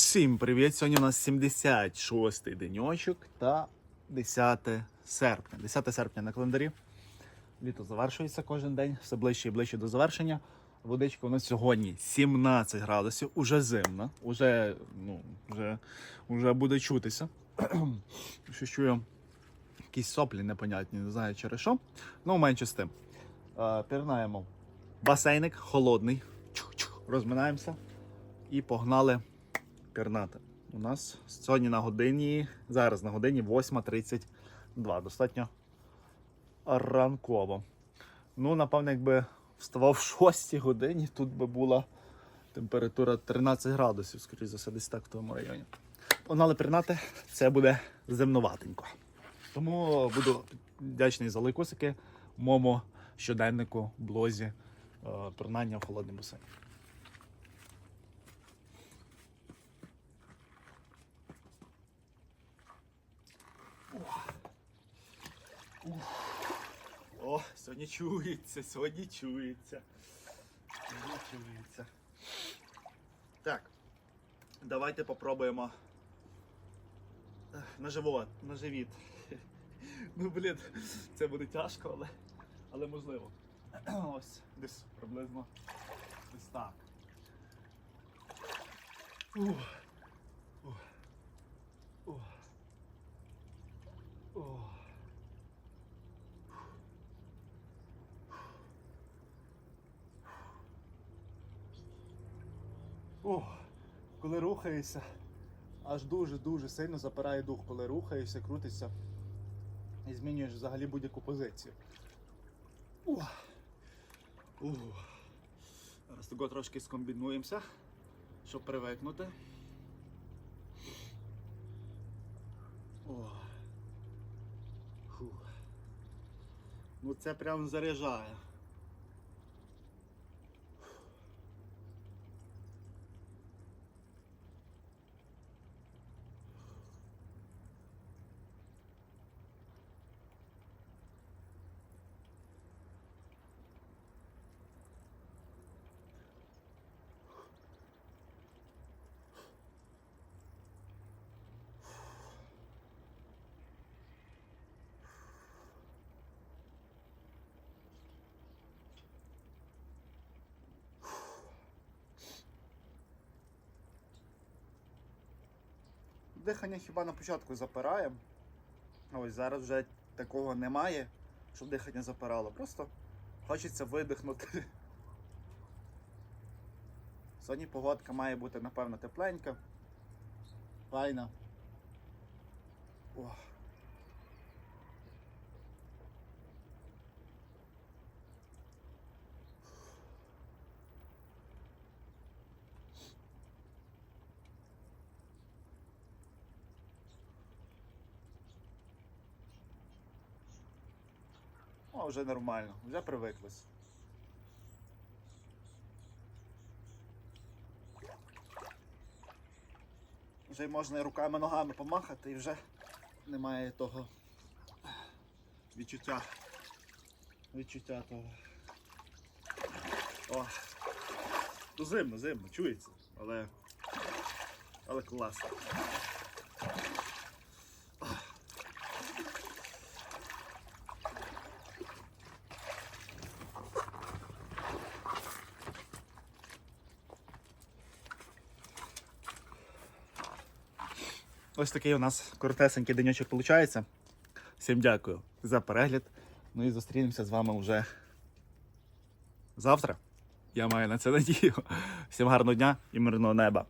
Всім привіт! Сьогодні у нас 76-й деньочок та 10 серпня. 10 серпня на календарі. Літо завершується кожен день, все ближче і ближче до завершення. Водичка у нас сьогодні 17 градусів, уже зимно, уже, ну, вже, вже буде чутися. Що чую, якісь соплі непонятні, не знаю через що. Ну, менше з тим. Е, Пірнаємо. Басейник холодний. Розминаємося і погнали пірнати. У нас сьогодні на годині, зараз на годині 8.32. Достатньо ранково. Ну, напевно, якби вставав в 6 годині, тут би була температура 13 градусів, скоріше за все, десь так в тому районі. Погнали пірнати, це буде зимноватенько. Тому буду вдячний за лайкосики моєму щоденнику, блозі е, в холодному басейні. О, сьогодні чується, сьогодні чується. Сьогодні чується. Так. Давайте попробуємо. На живот, на живіт. Ну, блін, це буде тяжко, але, але можливо. Ось, десь приблизно десь так. Ух. Ух. Ух. Ох, коли рухаєшся, аж дуже-дуже сильно запирає дух, коли рухаєшся, крутишся і змінюєш взагалі будь-яку позицію. Ух. Ух. Зараз того трошки скомбінуємося, щоб привикнути. Фух. Ну це прям заряджає. Дихання хіба на початку запирає. Ось зараз вже такого немає, щоб дихання запирало. Просто хочеться видихнути. Сьогодні погодка має бути, напевно, тепленька. Файна. О, вже нормально, вже привиклись. Вже можна і руками, ногами помахати і вже немає того відчуття. Відчуття того. О. Ну, зимно, зимно, чується, але. Але класно. Ось такий у нас коротесенький денечок виходить. Всім дякую за перегляд. Ну і зустрінемося з вами вже завтра. Я маю на це надію. Всім гарного дня і мирного неба.